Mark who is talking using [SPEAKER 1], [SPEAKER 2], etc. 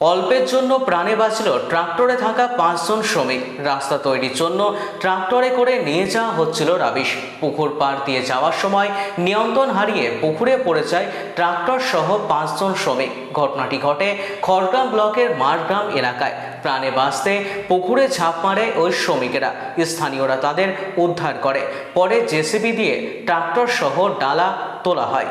[SPEAKER 1] অল্পের জন্য প্রাণে বাঁচল ট্রাক্টরে থাকা পাঁচজন শ্রমিক। রাস্তা তৈরির জন্য ট্রাক্টরে করে নিয়ে যাওয়া হচ্ছিল রাবিশ। পুকুর পার দিয়ে যাওয়ার সময় নিয়ন্ত্রণ হারিয়ে পুকুরে পড়ে যায় ট্রাক্টর সহ পাঁচজন শ্রমিক। ঘটনাটি ঘটে খড়গ্রাম ব্লকের মারগ্রাম এলাকায়। প্রাণে বাঁচতে পুকুরে ঝাঁপ মারে ওই শ্রমিকেরা। স্থানীয়রা তাদের উদ্ধার করে। পরে জেসিবি দিয়ে ট্রাক্টর সহ ডালা তোলা হয়।